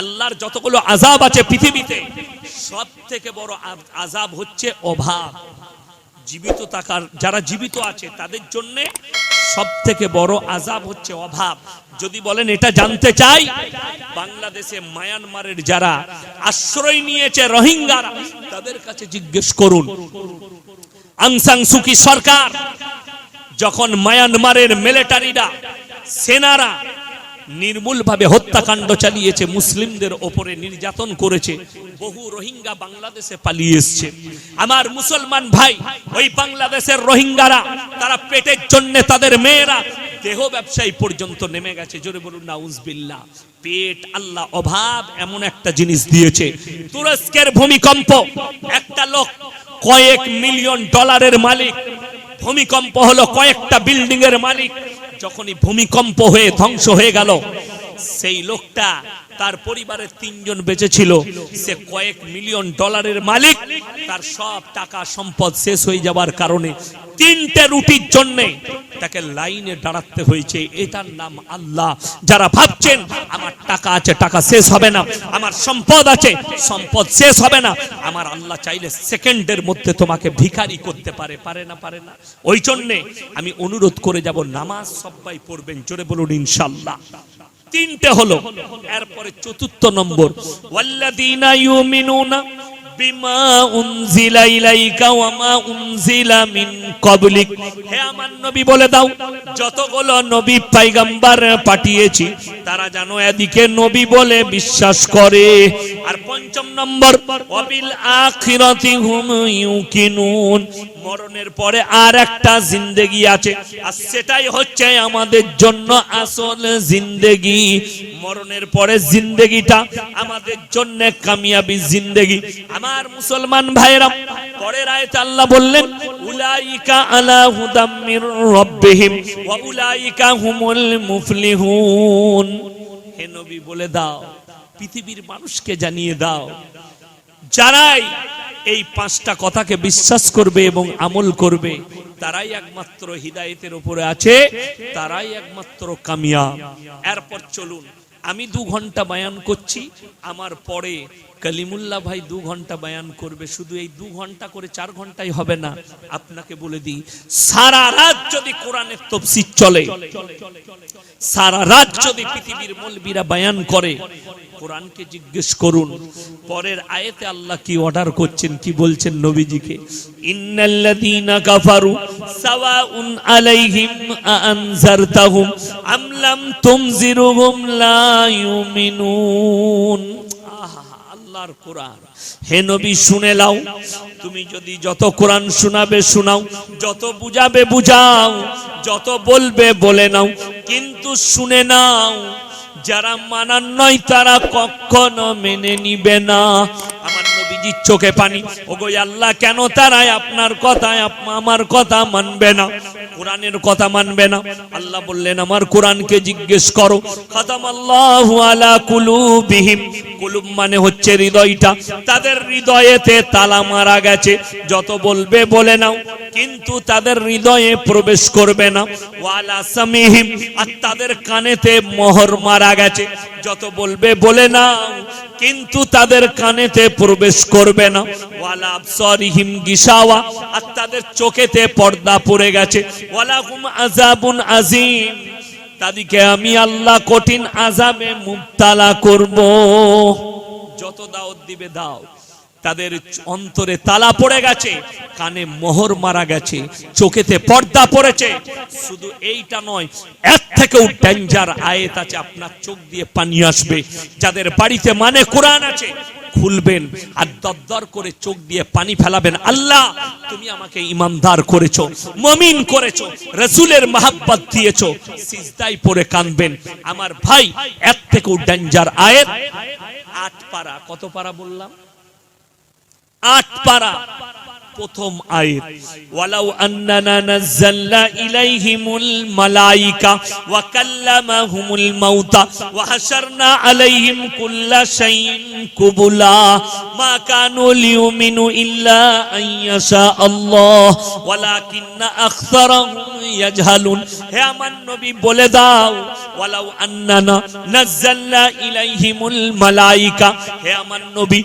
আল্লাহর যতগুলো আজাব আছে পৃথিবীতে সব থেকে বড় আজাব হচ্ছে অভাব। জীবিত থাকার, যারা জীবিত আছে, তাদের জন্য সব থেকে বড় আজাব হচ্ছে অভাব। যদি বলেন এটা জানতে চাই, বাংলাদেশে মায়ানমারের যারা আশ্রয় নিয়েছে রোহিঙ্গারা, তাদের কাছে জিজ্ঞেস করুন। আংসাং সুকি সরকার, যখন মায়ানমারের মিলিটারিরা সেনারা নির্মূলভাবে হত্যাকাণ্ড চালিয়েছে, মুসলিমদের ওপরে নির্যাতন করেছে, বহু রোহিঙ্গা বাংলাদেশে পালিয়ে এসছে। আমার মুসলমান ভাই, ওই বাংলাদেশের রোহিঙ্গারা, তারা পেটের জন্য তাদের মেয়েরা, দেহ ব্যবসায়ী পর্যন্ত নেমে গেছে। জোরে বলুন নাউজবিল্লাহ পেট আল্লাহ অভাব, এমন একটা জিনিস দিয়েছে। তুরস্কের ভূমিকম্প, একটা লোক কয়েক মিলিয়ন ডলারের মালিক। ভূমিকম্প হলো কয়েকটা বিল্ডিং এর মালিক। যখনই ভূমিকম্প হয়ে ধ্বংস হয়ে গেল সেই লোকটা তার পরিবারের তিনজন বেঁচে ছিল সে কয়েক মিলিয়ন ডলারের মালিক। তার সব টাকা সম্পদ শেষ হয়ে যাওয়ার কারণে তিনটে রুটির জন্য তাকে লাইনে দাঁড়াতে হয়েছে। এটার নাম আল্লাহ। যারা ভাবছেন, আমার টাকা আছে, টাকা শেষ হবে না। আমার সম্পদ আছে, সম্পদ শেষ হবে না। আমার আল্লাহ চাইলে সেকেন্ডের মধ্যে তোমাকে ভিখারি করতে পারে। পারে না পারে না। ওই জন্যে আমি অনুরোধ করে যাব, নামাজ সবাই পড়বেন। জোরে বলুন ইনশাল্লাহ তিনটে হলো। এরপরে চতুর্থ নম্বর। ওয়াল্লাযীনা ইউমিনুনা বিশ্বাস করে। আর পঞ্চম নম্বর মরণের পরে আর একটা জিন্দেগি আছে, আর সেটাই হচ্ছে আমাদের জন্য আসল জিন্দেগি। মরণের পরে জিন্দেগিটা আমাদের জন্য কামিয়াবি জিন্দেগি। আমার মুসলমান ভাইরা পরের আয়াতে আল্লাহ বললেন, উলাইকা আলা হুদাম মির রাব্বিহিম, ওয়া উলাইকা হুমুল মুফলিহুন। হে নবী বলে দাও, পৃথিবীর মানুষকে জানিয়ে দাও, যারাই এই পাঁচটা কথাকে বিশ্বাস করবে এবং আমল করবে, তারাই একমাত্র হিদায়েতের উপরে আছে, তারাই একমাত্র কামিয়া এরপর চলুন, আমি দু ঘণ্টা বায়ান করছি, আমার পরে কালিমুল্লাহ ভাই দু ঘণ্টা বায়ান করবে, শুধু এই দু ঘণ্টা করে চার ঘন্টাই হবে না। আপনাকে বলে দিই, সারা রাত যদি কোরআনের তফসির চলে, সারা রাত যদি পৃথিবীর মলবিরা বায়ান করে, কোরআনকে জিজ্ঞেস করুন, পরের আয়াতে আল্লাহ কি অর্ডার করছেন, কি বলছেন নবীজিকে? ইন্নাল্লাযীনা কাফারু সাওয়াউন আলাইহিম আনজারতাহুম আম লাম তুমজিরুহুম লা ইউমিনুন। আল্লাহর কোরআন। হে নবী, শুনে লাও তুমি যদি যত কোরআন শোনাবে, শোনাও। যত বুঝাবে, বুঝাও। যত বলবে, বলে নাও। কিন্তু শুনে নাও, যারা মানার নয়, তারা কখনো মেনে নিবে না। আমার নবীজির চোখে পানি। ওগো আল্লাহ, কেন তারাই আপনার কথায় আমার কথা মানবে না? কোরআনের কথা মানবে না? আল্লাহ বললেন, আমার কোরআনকে জিজ্ঞেস করো। খতম আল্লাহু আলা কুলুবিহিম। কুলুব মানে হচ্ছে হৃদয়টা। তাদের হৃদয়েতে তালা মারা গেছে। যত বলবে বলে নাও। কিন্তু তাদের হৃদয়ে প্রবেশ করবে না। ওয়ালা সামিহিম, আর তাদের কানেতে মোহর মারা গেছে। যত বলবে বলে না কিন্তু তাদের কানেতে প্রবেশ করবে না। ওয়ালা আবসারিহিম গিসাওয়া, আর তাদের চোখেতে পর্দা পড়ে গেছে। ওয়ালা হুম আযাবুন আযীম, তাদেরকে আমি আল্লাহ কঠিন আযাবে মুবতালা করব। যত দাওয়াত দিবে দাও। তাদের অন্তরে তালা পড়ে গেছে, কানে মোহর মারা গেছে, চোখেতে পর্দা পড়েছে। শুধু এইটা নয়, এর থেকেও ডেঞ্জার আয়েত আছে, আপনার চোখ দিয়ে পানি আসবে। যাদের বাড়িতে মানে কোরআন আছে, খুলবেন আর দরদর করে চোখ দিয়ে পানি ফেলাবেন। আল্লাহ, তুমি আমাকে ইমানদার করেছ, মমিন করেছ, রসুলের মাহাব্বত দিয়েছ সিজদাই পরে কানবেন আমার ভাই, এর থেকেও ডেঞ্জার আয়েত। আট পারা, কত পারা বললাম? আট পারা। প্রথম আয়াত, ওয়ালাউ আন্নানা নাযালনা ইলাইহিমুল মালাইকা ওয়া কাল্লামাহুমুল মাউতা ওয়া হাশারনা আলাইহিম কুল্লা শাইইন কুবুলা। মা কানু লিউমিনু ইল্লা আন ইয়াশা আল্লাহ। ওয়ালাকিন্না আকসারাহুম ইয়াজহালুন। হে আমার নবী, বলে দাও ওয়ালাউ আন্নানা নাযালনা ইলাইহিমুল মালাইকা। হে আমার নবী,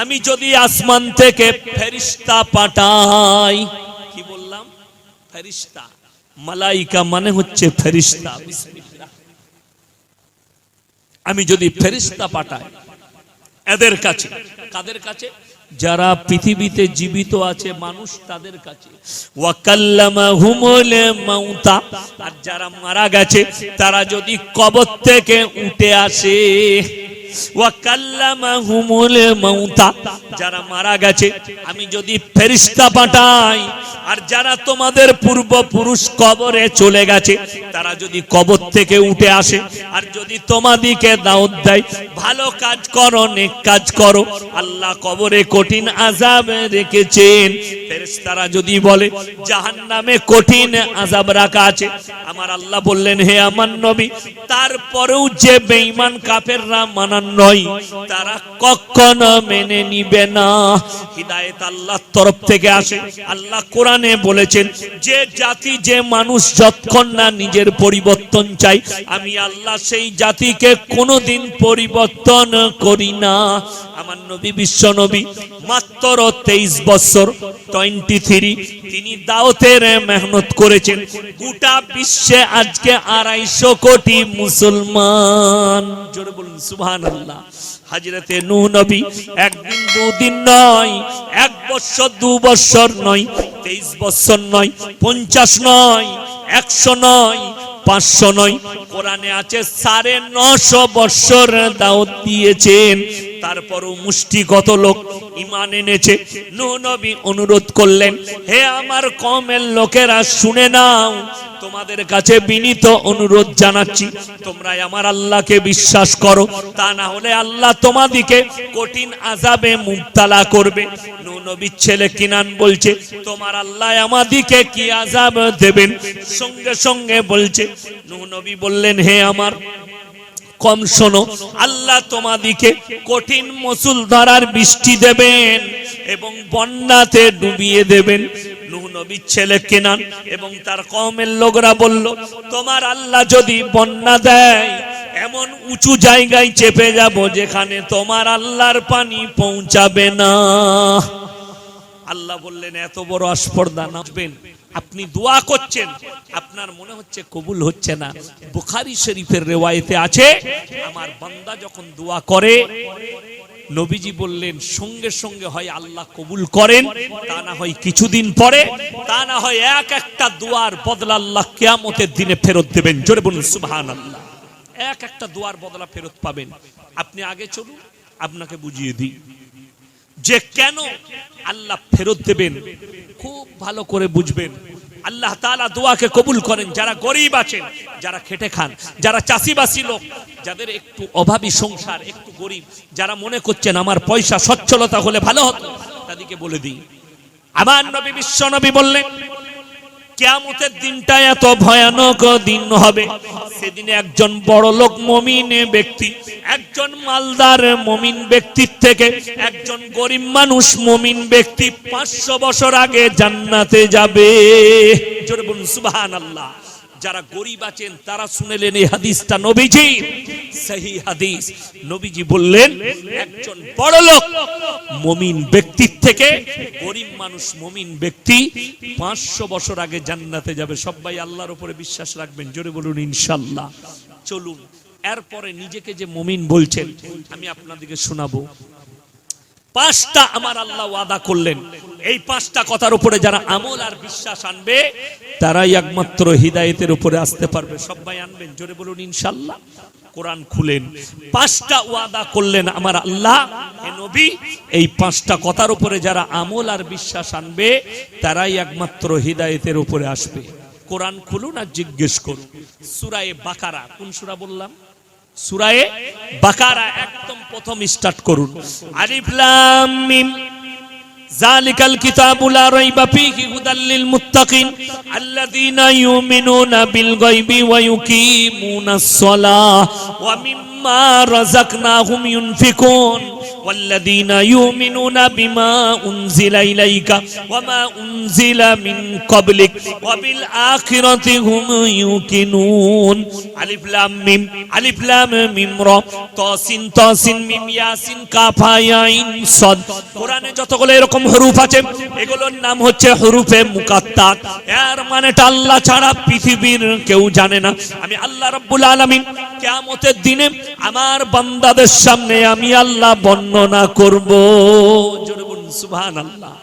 আমি যদি আসমান থেকে ফেরেশতা পাঠাই, কি বললাম? ফেরেশতা মালাইকা মানে হচ্ছে ফেরেশতা আমি যদি ফেরেশতা পাঠাই, এদের কাছে, কাদের কাছে? যারা পৃথিবীতে জীবিত আছে, মানুষ তাদের কাছে। আর যারা মারা গেছে, তারা যদি কবর থেকে উঠে আসে। যারা মারা গেছে, আমি যদি ফেরেশতা পাঠাই, আর যারা তোমাদের পূর্বপুরুষ কবরে চলে গেছে, তারা যদি কবর থেকে উঠে আসে, আর যদি তোমাদিকে দেয়, ভালো কাজ করো কাজ করো, আল্লাহ কবরে কঠিন আযাব রেখেছেন। যদি বলে কঠিন আযাব রাখা আছে, আমার আল্লাহ বললেন, হে আমার নবী, তারপরেও যে বেঈমান কাফেররা মানান নয়, তারা কখনো মেনে নিবে না। হিদায়েত আল্লাহর তরফ থেকে আসে। আল্লাহ কোরআনে বলেছেন, যে জাতি, যে মানুষ যতক্ষণ না নিজের পরিবর্তন চাই আমি আল্লাহ সেই জাতিকে কোনোদিন পরিবর্তন করি না। আমার নবী বিশ্ব নবী মাত্র তেইশ বছর, টোয়েন্টি থ্রি, তিনি দাওতের মেহনত করেছেন। গোটা বিশ্বে আজকে আড়াইশো কোটি মুসলমান। জোরে বলুন সুবহান আল্লাহ। হাজরতে নূ নবী একদিন দুদিন নয় এক বছর দু বছর নয় তেইশ বছর নয়, পঞ্চাশ নয়, একশো নয়, পাঁচশো নয়। কোরআনে আছে, সাড়ে নশো বৎসর দাওয়াত দিয়েছেন। তারপরও মুষ্টিগত লোক ইমান এনেছে। নবী অনুরোধ করলেন, হে আমার কমের লোকেরা, শুনে নাও, তোমাদের কাছে বিনীত অনুরোধ জানাচ্ছি। তোমরা আমার আল্লাহকে বিশ্বাস করো। তা না হলে আল্লাহ তোমাদিকে কঠিন আজাবে মুক্তালা করবে। নবীর ছেলে কিনান বলছে, তোমার আল্লাহ আমাদিকে কি আজাব দেবেন? সঙ্গে সঙ্গে বলছে নবী বললেন, হে আমার, কম শোনো, আল্লাহ তোমাদিকে কঠিন মসুল ধরার বৃষ্টি দেবেন এবং বন্যাতে ডুবিয়ে দেবেন। নবীর ছেলে কেনান এবং তার কমের লোকরা বলল, তোমার আল্লাহ যদি বন্যা দেয়, এমন উঁচু জায়গায় চেপে যাব যেখানে তোমার আল্লাহর পানি পৌঁছাবে না। আল্লাহ বললেন, এত বড় আস্পর্দা নাচবেন। আপনি দোয়া করছেন। আপনার মনে হচ্ছে কবুল হচ্ছে না। বুখারি শরীফের রেওয়ায়েতে আছে, আমার বান্দা যখন দোয়া করে, নবীজি বললেন, সঙ্গে সঙ্গে হয় আল্লাহ কবুল করেন, তা না হয় কিছুদিন পরে, তা না হয় এক একটা দোয়ার বদলা আল্লাহ কিয়ামতের দিনে ফেরত দেবেন। জোরে বলুন সুবহান আল্লাহ এক একটা দোয়ার বদলা ফেরত পাবেন। আপনি আগে চলুন, আপনাকে বুঝিয়ে দিই। যে কেন আল্লাহ ফেরত দেবেন? খুব ভালো করে বুঝবেন। আল্লাহ তালা দোয়াকে কবুল করেন। যারা গরিব আছেন, যারা খেটে খান, যারা চাষিবাসী লোক, যাদের একটু অভাবী সংসার, একটু গরিব, যারা মনে করছেন আমার পয়সা সচ্ছলতা হলে ভালো হতো, তাদেরকে বলে দিই। আমার নবী বিশ্ব নবী বললেন কেয়ামতের দিনটা এত ভয়ানক দিন হবে। সেদিনে একজন বড় লোক মমিন ব্যক্তি, একজন মালদার মমিন ব্যক্তির থেকে, একজন গরিব মানুষ মমিন ব্যক্তি পাঁচশো বছর আগে জান্নাতে যাবে। জোরে বলুন আল্লাহ যারা গরিব আছেন, তারা শুনেলেন এই হাদিসটা নবীজি। সেই হাদিস। নবীজি বললেন, একজন বড় লোক মমিন ব্যক্তির থেকে গরিব মানুষ মমিন ব্যক্তি পাঁচশো বছর আগে জান্নাতে যাবে। সবাই আল্লাহর উপরে বিশ্বাস রাখবেন, জোরে বলুন, ইনশাল্লাহ। চলুন, এরপরে নিজেকে যে মমিন বলছেন, আমি আপনাদেরকে শোনাবো। পাঁচটা আমার আল্লাহ ওয়াদা করলেন। এই পাঁচটা কথার উপরে যারা আমল আর বিশ্বাস আনবে, তারাই একমাত্র হিদায়েতের উপরে আসতে পারবে। সবাই আনবেন, জোরে বলুন ইনশাল্লাহ। কোরআন খুলেন। পাঁচটা ওয়াদা করলেন আমার আল্লাহ, হে নবী। এই পাঁচটা কথার উপরে যারা আমল আর বিশ্বাস আনবে, তারাই একমাত্র হিদায়েতের উপরে আসবে। কোরআন খুলুন আর জিজ্ঞেস করুন। সুরায়ে বাকারা, কোন সুরা বললাম? সুরায়ে বাকারা একদম প্রথম স্টার্ট করুন। আলিফ লাম মিম। জালিকাল কিতাবু লা রাইবা ফীহি হুদাল লিল মুত্তাকিন। আল্লাযীনা ইউমিনুনা বিল গায়বি ওয়া ইউকিমুনাস সালাহ ওয়া মিম্মা রাযাকনাহুম ইউনফিকুন। والذين يؤمنون بما أنزل إليك وما أنزل من قبلك وبالآخرة هم يوقنون ألف لام ميم ألف لام ميم را তসিন তসিন মিম ইয়াসিন কাফ হা ইয়া আইন সাদ কোরআনে যতগুলো এরকম হরুফ আছে এগুলোর নাম হচ্ছে হরুফে মুকাত্তাত এর মানেটা আল্লাহ ছাড়া পৃথিবীর কেউ জানে না আমি আল্লাহ রাব্বুল আলামিন কিয়ামতের দিনে আমার বান্দাদের সামনে আমি আল্লাহ বর্ণনা করব। জোরে বলুন সুবহানাল্লাহ।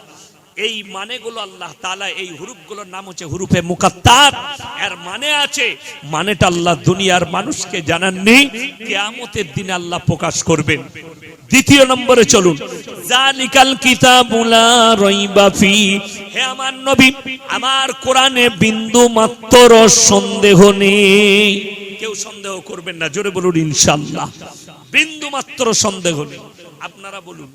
এই মানেগুলো আল্লাহ তাআলা এই হুরুফগুলোর নাম হচ্ছে হুরুফে মুকাত্তার। এর মানে আছে, মানেটা আল্লাহ দুনিয়ার মানুষকে জানাননি, কিয়ামতের দিনে আল্লাহ প্রকাশ করবেন। দ্বিতীয় নম্বরে চলুন। জালিকাল কিতাবুলা রাইবা হে আমার নবী, আমার কোরআনে বিন্দু মাত্র সন্দেহ নেই। কেউ সন্দেহ করবেন না, জোরে বলুন ইনশাআল্লাহ। বিন্দু মাত্র সন্দেহ নেই। আপনারা বলুন,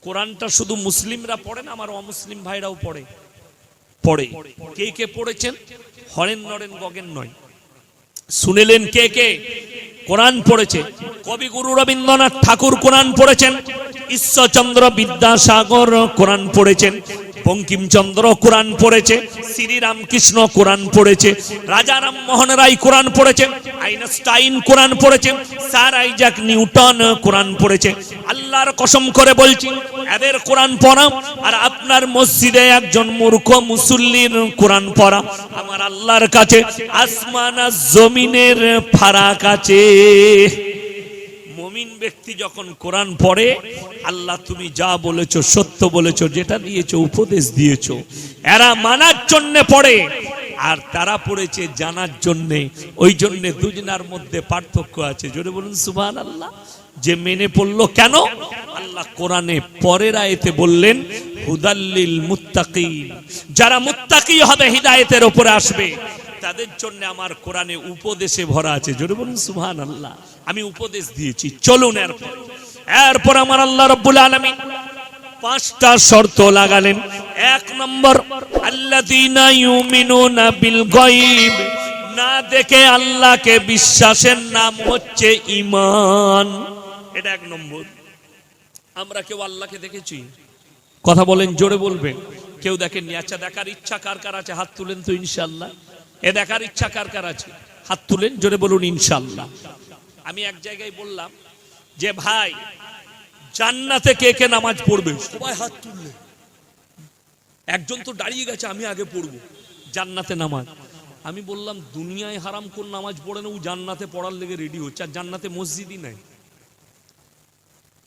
কোরআনটা শুধু মুসলিমরা পড়ে না, আমার অমুসলিম ভাইরাও পড়ে? পড়ে। কে কে পড়েছেন? হরেন নরেন, গগেন নয়। শুনেলেন কে কে? কোরআন পড়েছে। কবি গুরু রবীন্দ্রনাথ ঠাকুর কোরআন পড়েছেন। ঈশ্বরচন্দ্র বিদ্যাসাগর কোরআন পড়েছেন। বঙ্কিমচন্দ্র কোরআন পড়েছে শ্রীরামকৃষ্ণ কোরআন পড়েছে, রাজা রামমোহন রায় কোরআন পড়েছে, আইনস্টাইন কোরআন পড়েছে, স্যার আইজাক নিউটন কোরআন পড়েছে। আল্লাহর কসম করে বলছি, এদের কোরআন পড়া আর আপনার মসজিদে একজন মূর্খ মুসল্লির কোরআন পড়া আমার আল্লাহর কাছে আসমান জমিনের ফারাক আছে। মমিন ব্যক্তি যখন কোরআন পড়ে, আল্লাহ তুমি যা বলেছ, সত্য বলেছ, যেটা দিয়েছ, উপদেশ দিয়েছ, এরা মানার জন্য পড়ে, আর তারা পড়েছে জানার জন্যে। ওই জন্যে দুজনার মধ্যে পার্থক্য আছে। জোরে বলুন সুবহান আল্লাহ যে মেনে পড়ল কেন? আল্লাহ কোরআনে পরের আয়তে বললেন, হুদাল্লিল মুত্তাকিন। যারা মুত্তাকি হবে, হিদায়েতের ওপরে আসবে। তাদের জন্য আমার কোরআনে উপদেশে ভরা আছে। জোরে বলুন সুবহান আল্লাহ আমি উপদেশ দিয়েছি। চলুন এরপর। এরপর আমার আল্লাহ রব্বুল আলামিন পাঁচটা শর্ত লাগালেন। এক নম্বর ইউমিনুনা বিল গায়ব। না দেখে আল্লাহকে বিশ্বাসের নাম হচ্ছে ইমান এটা এক নম্বর। আমরা কেউ আল্লাহকে দেখেছি? কথা বলেন, জোরে বলবেন। কেউ দেখেননি? আচ্ছা দেখার ইচ্ছা কার কার আছে? হাত তুলেন তো ইনশাল্লাহ এ দেখার ইচ্ছা কার কার আছে? হাত তুলেন, জোরে বলুন ইনশাল্লাহ আমি এক জায়গায় বললাম যে, ভাই, জান্নাতে কে কে নামাজ পড়বে? সবাই হাত তুললে। একজন তো দাঁড়িয়ে গেছে, আমি আগে পড়ব। জান্নাতে নামাজ। আমি বললাম, দুনিয়ায় হারাম কোন নামাজ পড়ে না, ও জান্নাতে পড়ার লেগে রেডি হচ্ছে, আর জান্নাতে মসজিদই নাই।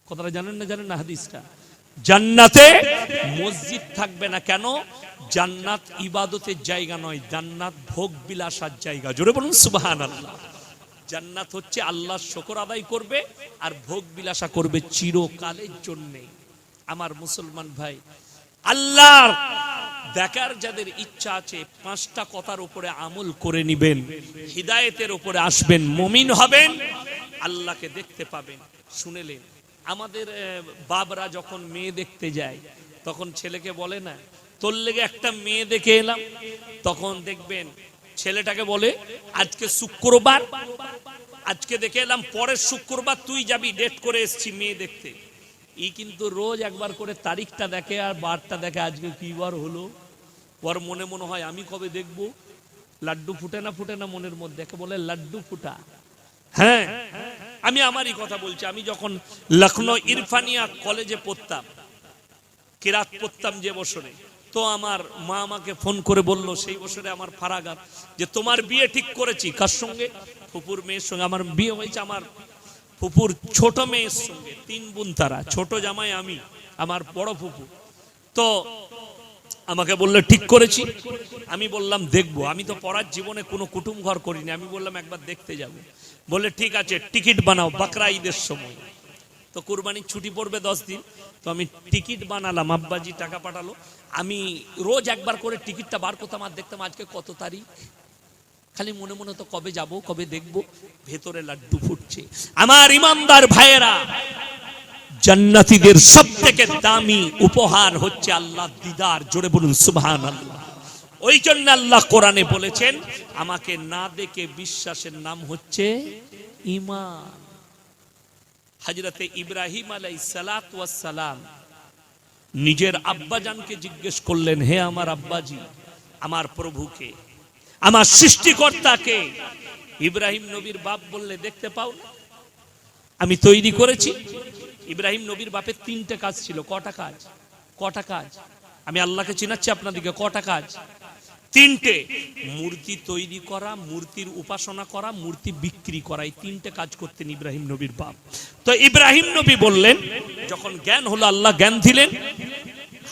কথাটা জানেন না জানেন না হাদিসটা? জান্নাতে মসজিদ থাকবে না। কেন? জান্নাত ইবাদতের জায়গা নয়, জান্নাত ভোগ বিলাসার জায়গা। জোরে বলুন সুবাহান আল্লাহ জান্নাত হচ্ছে আল্লাহর শকর আদায় করবে আর ভোগ বিলাসা করবে চিরকালের জন্যে। আমার মুসলমান ভাই, আল্লাহর দেখার যাদের ইচ্ছা আছে, পাঁচটা কথার উপরে আমল করে নিবেন, হিদায়েতের উপরে আসবেন, মমিন হবেন, আল্লাহকে দেখতে পাবেন। শুনেলেন আমাদের বাবরা যখন মেয়ে দেখতে যায়, তখন ছেলেকে বলে না তোর লেগে একটা মেয়ে দেখে এলাম। তখন দেখবেন ছেলেটাকে বলে, আজকে শুক্রবার। আজকে দেখে এলাম পরের শুক্রবার তুই যাবি ডেট করে এসছি মেয়ে দেখতে। ই কিন্তু রোজ একবার করে তারিখটা দেখে আর বারটা দেখে আজকে কি বার হলো। ওর মনে মনে হয়, আমি কবে দেখব? লাড্ডু ফুটে না ফুটে না মনের মধ্যে? একে বলে লাড্ডু ফুটা। হ্যাঁ আমি আমারই কথা বলছি। আমি যখন লখনৌ ইরফানিয়া কলেজে পড়তাম, কিরাত পড়তাম যে বছরে তো আমার মা আমাকে ফোন করে বলল, সেই বছরে আমার ফারাগাত, যে তোমার বিয়ে ঠিক করেছি। কার সঙ্গে? ফুপুর মেয়ের সঙ্গে। আমার বিয়ে হয়েছে আমার ফুপুর ছোট মেয়ের সঙ্গে, তিন বোন তারা, ছোট জামাই আমি, আমার বড় ফুপু। তো আমাকে বলল, ঠিক করেছি। আমি বললাম, দেখব। আমি তো পড়ার জীবনে কোনো কুটুম ঘর করিনি। আমি বললাম, একবার দেখতে যাব। বলে ঠিক আছে, টিকিট বানাও বাকরা ঈদের সময়। তো কুরবানির ছুটি পড়বে দশ দিন। তো আমি টিকিট বানালাম, আব্বাজি টাকা পাঠালো। আমি রোজ একবার করে টিকিটটা বার করতাম আর দেখতাম আজকে কত তারিখ। খালি মনে মনে তো কবে যাব, কবে দেখব, ভেতরে লাড্ডু ফুটছে। আমার ইমানদার ভাইয়েরা, জান্নাতীদের সব থেকে দামি উপহার হচ্ছে আল্লাহ দিদার। জোরে বলুন সুবহান আল্লাহ ওই জন্য আল্লাহ কোরআনে বলেছেন, আমাকে না দেখে বিশ্বাসের নাম হচ্ছে ইমান। হজরতে ইব্রাহিম আলাই সালাম নিজের আব্বাজানকে জিজ্ঞেস করলেন, হে আমার আব্বাজি, আমার প্রভুকে, আমার সৃষ্টিকর্তাকে? ইব্রাহিম নবীর বাপ বললে, দেখতে পাও আমি তৈরি করেছি। ইব্রাহিম নবীর বাপের তিনটে কাজ ছিল, কটা কাজ কটা কাজ? আমি আল্লাহকে চিনাচ্ছি আপনাদেরকে কটা কাজ? তিনটে। মূর্তি তৈরি করা, মূর্তির উপাসনা করা, মূর্তি বিক্রি করা, এই তিনটে কাজ করতেন ইব্রাহিম নবীর বাপ। তো ইব্রাহিম নবী বললেন, যখন জ্ঞান হলো, আল্লাহ জ্ঞান দিলেন,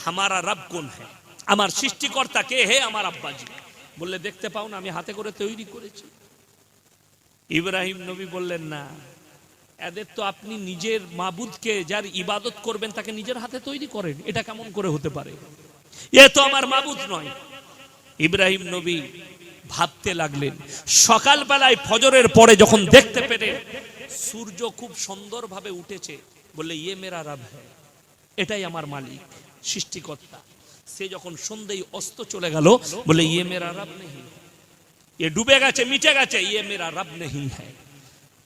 হামারা রব কোন হ্যাঁ আমার সৃষ্টিকর্তা কে হে? আমার আব্বাজি। বললে, দেখতে পাও না, আমি হাতে করে তৈরি করেছি। ইব্রাহিম নবী বললেন, না, এদের তো আপনি নিজের মাবুদকে যার ইবাদত করবেন, তাকে নিজের হাতে তৈরি করেন। এটা কেমন করে হতে পারে? এ তো আমার মাবুদ নয়। ইব্রাহিম নবী ভাবতে লাগলেন, সকালবেলায় ফজরের পরে যখন দেখতে পেলেন, সূর্য খুব সুন্দরভাবে উঠেছে, বললে ইয়ে মেরা রাব এটাই আমার মালিক, সৃষ্টিকর্তা। সে যখন সন্ধ্যেই অস্ত চলে গেল বলে ইয়ে মেরা রব নেই এ ডুবে গেছে, মিটে গেছে ইয়ে মেরা রব নেই হ্যায়।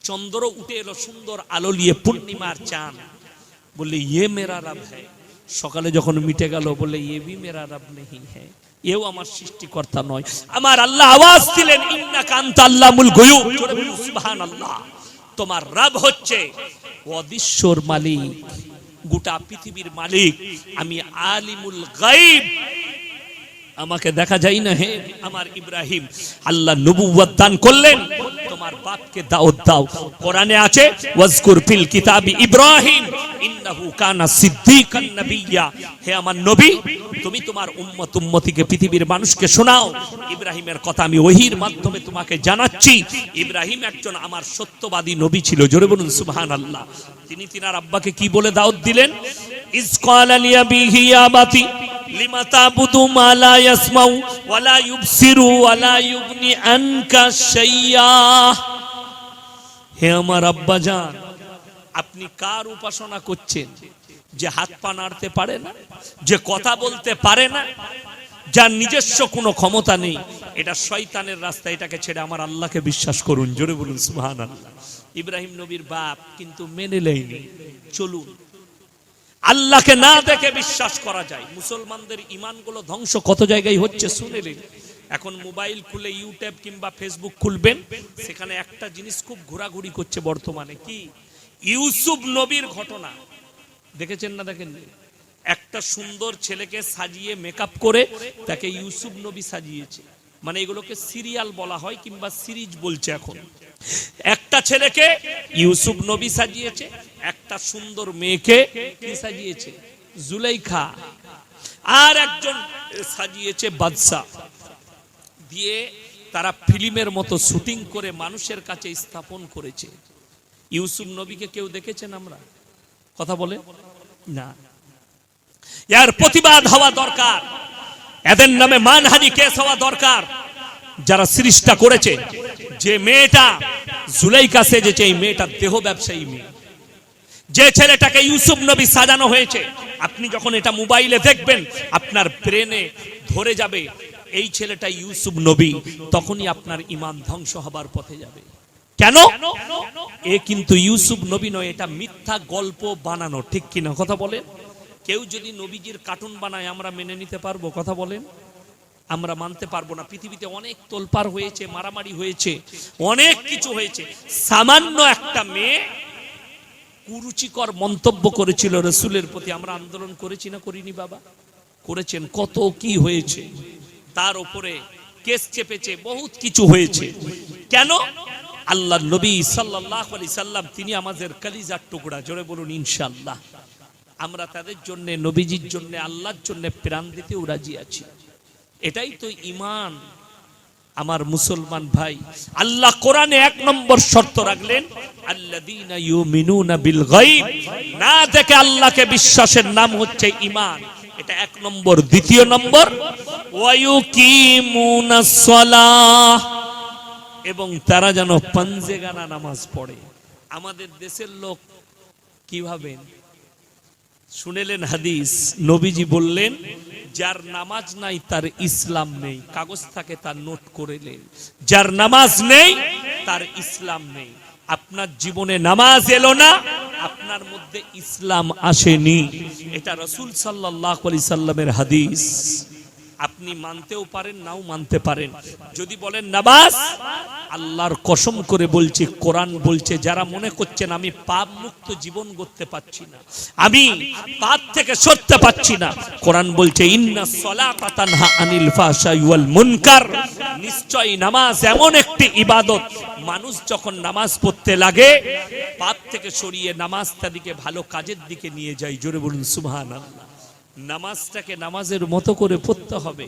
চন্দ্র উঠে এলো সুন্দর আলো নিয়ে পূর্ণিমার চাঁদ, বললে ইয়ে মেরা রাব হ্যায়। সকালে যখন মিটে গেল বলে ইয়ে ভি মেরা রব নেই হ্যায়? এও আমার সৃষ্টিকর্তা নয়। আমার আল্লাহ আওয়াজ দিলেন ইন্না কান্তা আল্লামুল গয়ুব। সুবহানাল্লাহ। তোমার রব হচ্ছে অদৃশ্যর মালিক, গোটা পৃথিবীর মালিক। আমি আলিমুল গাইব আমাকে দেখা যায় না হে আমার ইব্রাহিম। আল্লাহ নবুয়ত দান করলেন। তোমার বাপকে দাওয়াত দাও। কোরআনে আছে, ওয়াজকুর ফিল কিতাবি ইব্রাহিম, ইন্নাহু কানা সিদ্দিকান নাবিয়্যা হে আমার নবী, তুমি তোমার উম্মত উম্মতিকে, পৃথিবীর মানুষকে শোনাও। ইব্রাহিমের কথা আমি ওহির মাধ্যমে তোমাকে জানাচ্ছি। ইব্রাহিম একজন আমার সত্যবাদী নবী ছিল, জোরে বলুন, সুবহানাল্লাহ। তিনি তিনার আব্বাকে কি বলে দাওয়াত দিলেন? ইজ ক্বালা লিয়াবিহি আপনি কার উপাসনা করছেন? যে হাত পা নাড়তে পারে না, যে কথা বলতে পারে না, যার নিজস্ব কোনো ক্ষমতা নেই, এটা শয়তানের রাস্তা, এটাকে ছেড়ে আমার আল্লাহকে বিশ্বাস করুন, জোরে বলুন, সুবহানাল্লাহ। ইব্রাহিম নবীর বাপ কিন্তু মেনে নেয়নি। চলুন আল্লাহকে না দেখে বিশ্বাস করা যায়। মুসলমানদের ইমানগুলো ধ্বংস কত জায়গায় হচ্ছে শুনেলেন এখন মোবাইল খুলে ইউটিউব কিংবা ফেসবুক খুলবেন, সেখানে একটা জিনিস খুব ঘোরাঘুরি করছে বর্তমানে কি? ইউসুফ নবীর ঘটনা। দেখেছেন না দেখেন? একটা সুন্দর ছেলেকে সাজিয়ে মেকআপ করে তাকে ইউসুফ নবী সাজিয়েছে। মানে এগুলোকে সিরিয়াল বলা হয় কিংবা সিরিজ বলছে এখন। একটা ছেলেকে ইউসুফ নবী সাজিয়েছে, একটা সুন্দর মেয়েকে কি সাজিয়েছে? জুলাইখা। আর একজন সাজিয়েছে বাদশা। দিয়ে তারা ফিল্মের মতো শুটিং করে মানুষের কাছে স্থাপন করেছে। ইউসুফ নবীকে কেউ দেখেছেন আমরা? কথা বলে? না। এর প্রতিবাদ হওয়া দরকার। এদের নামে মানহানি কেস হওয়া দরকার। যারা সৃষ্টা করেছে, যে মেয়েটা জুলাইকা সেজেছে, এই মেয়েটা দেহ ব্যবসায়ী মেয়ে। যে ছেলেটাকে ইউসুফ নবী সাজানো হয়েছে, আপনি যখন এটা মোবাইলে দেখবেন, আপনার ব্রেনে ধরে যাবে, এই ছেলেটা ইউসুফ নবী, তখনই আপনার ইমান ধ্বংস হবার পথে যাবে। কেন? এ কিন্তু ইউসুফ নবী নয়, এটা মিথ্যা গল্প বানানো। ঠিক কিনা কথা বলেন? কেউ যদি নবীজির কার্টুন বানায়, আমরা মেনে নিতে পারব, কথা বলেন? আমরা মানতে পারব না। পৃথিবীতে অনেক তোলপার হয়েছে, মারামারি হয়েছে, অনেক কিছু হয়েছে। সামান্য একটা মেয়ে কুরুচিকর মন্তব্য করেছিল রসুলের প্রতি। আমরা আন্দোলন করেছি না করিনি বাবা? করেছেন। কত কি হয়েছে? তার উপরে কেস চেপেছে, বহুত কিছু হয়েছে। কেন? আল্লাহ নবী সাল্লাহ আলি সাল্লাম, তিনি আমাদের কালিজার টুকরা। জোরে বলুন ইনশাল্লাহ আমরা তাদের জন্য, নবীজির জন্য, আল্লাহর জন্য প্রাণ দিতেও রাজি আছি। এটাই তো ইমান আমার মুসলমান ভাই, আল্লাহ কোরআনে এক নম্বর শর্ত রাখলেন না দেখে আল্লাহকে বিশ্বাসের নাম হচ্ছে ইমান এটা এক নম্বর। দ্বিতীয় নম্বর এবং তারা যেন পাঞ্জেগানা নামাজ পড়ে। আমাদের দেশের লোক কি ভাবেন? শুনেলেন হাদিস, নবীজি বললেন, যার নামাজ নাই, তার ইসলাম নেই। কাগজ থাকে, তার নোট করেলেন যার নামাজ নেই, তার ইসলাম নেই। আপনার জীবনে নামাজ এলো না, আপনার মধ্যে ইসলাম আসেনি। এটা রসুল সাল্লাহ সাল্লামের হাদিস। আপনি মানতেও পারেন, নাও মানতে পারেন। যদি বলেন নামাজ আল্লাহর কসম করে বলছি, কোরআন বলছে, যারা মনে করছেন আমি পাপ মুক্ত জীবন করতে পারছি না, আমি পাপ থেকে সরতে পারছি না, কোরআন বলছে, ইন্না সলাতা তানহা আনিল ফাহশাই ওয়াল মুনকার। নিশ্চয়ই নামাজ এমন একটি ইবাদত, মানুষ যখন নামাজ পড়তে লাগে, পাপ থেকে সরিয়ে নামাজ তাদিকে ভালো কাজের দিকে নিয়ে যায়, জোরে বলুন, সুবহানাল্লাহ। নামাজটাকে নামাজের মতো করে পড়তে হবে।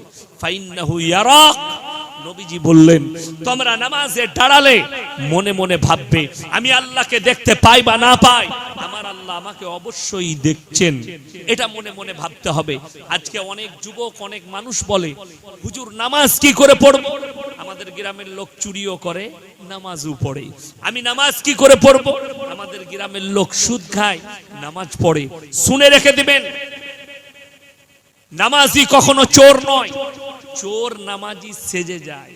নবীজি বললেন, তোমরা নামাজে দাঁড়ালে মনে মনে ভাববে, আমি আল্লাহকে দেখতে পাই বা না পাই। আমার আল্লাহ আমাকে অবশ্যই দেখছেন। এটা মনে মনে ভাবতে হবে। আজকে অনেক যুবক, অনেক মানুষ বলে, হুজুর, নামাজ কি করে পড়ব? আমাদের গ্রামের লোক চুরিও করে, নামাজও পড়ে। আমি নামাজ কি করে পড়ব? আমাদের গ্রামের লোক সুদ খায়, নামাজ পড়ে। শুনে রেখে দিবেন নামাজি কখনো চোর নয়। চোর নামাজি সেজে যায়।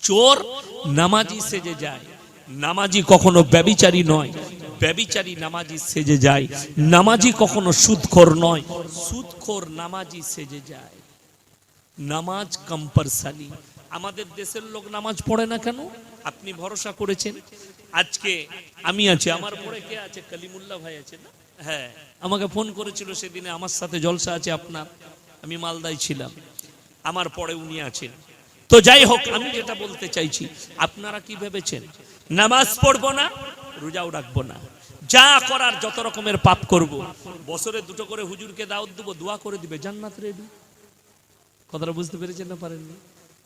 চোর নামাজি সেজে যায়। নামাজি কখনো ব্যবিচারী নয়। ব্যবিচারী নামাজি সেজে যায়। নামাজি কখনো সুদখোর নয়। সুদখোর নামাজি সেজে যায়। নামাজ কম্পালসারি আমাদের দেশের লোক নামাজ পড়ে না কেন? আপনি ভরসা করেছেন? আজকে আমি আছি, আমার পরে কে আছে? কালিমুল্লাহ ভাই আছে না? হ্যাঁ আমাকে ফোন করেছিল সেদিনে, আমার সাথে জলসা আছে আপনার, আমি মালদায় ছিলাম, আমার পরে উনি আছেন। তো যাই হোক, আমি যেটা বলতে চাইছি, আপনারা কি ভেবেছেন? নামাজ পড়ব না, রোজাও রাখব না। যা করার, যত রকমের পাপ করব, বছরে দুটো করে হুজুরকে দাওয়াত দেবো, দোয়া করে দিবে, জান্নাত রেডি। কথাটা বুঝতে পেরেছেন না পারেননি?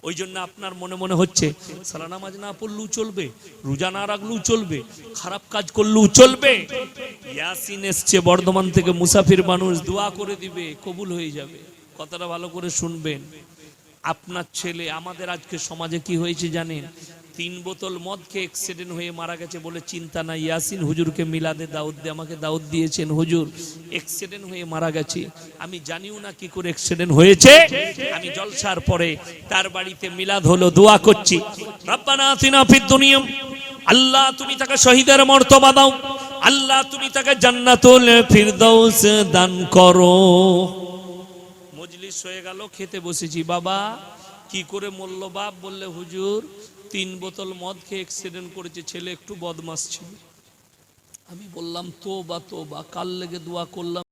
ওই জন্য আপনার মনে মনে হচ্ছে, সালা নামাজ না পড়লেও চলবে, রোজা না রাখলেও চলবে, খারাপ কাজ করলেও চলবে। ইয়াসিন এসছে বর্ধমান থেকে, মুসাফির মানুষ দোয়া করে দিবে, কবুল হয়ে যাবে। কথাটা ভালো করে শুনবেন। আপনার ছেলে, আমাদের আজকে সমাজে কি হয়েছে জানেন? তিন বোতল মদ খেয়ে অ্যাক্সিডেন্ট হয়ে মারা গেছে বলে চিন্তা নাই। ইয়াসিন হুজুরকে মিলাদে দাউদ দিয়ে আমাকে দাউদ দিয়েছেন। হুজুর অ্যাক্সিডেন্ট হয়ে মারা গেছে। আমি জানিও না কি করে অ্যাক্সিডেন্ট হয়েছে। আমি জলসার পরে তার বাড়িতে মিলাদ হলো, দোয়া করছি। রব্বানা আতিনা ফিদ দুনিয়া। আল্লাহ তুমি তাকে শহীদের মর্তবা দাও। আল্লাহ তুমি তাকে জান্নাতুল ফিরদৌস দান করো। মজলিস হয়ে গেল, খেতে বসেছি। বাবা, কি করে বাপ বললে, হুজুর তিন বোতল মদ খেয়ে অ্যাক্সিডেন্ট করেছে, ছেলে একটু বদমাস ছিল। আমি বললাম তো বা তো বা কাল লেগে দোয়া করলাম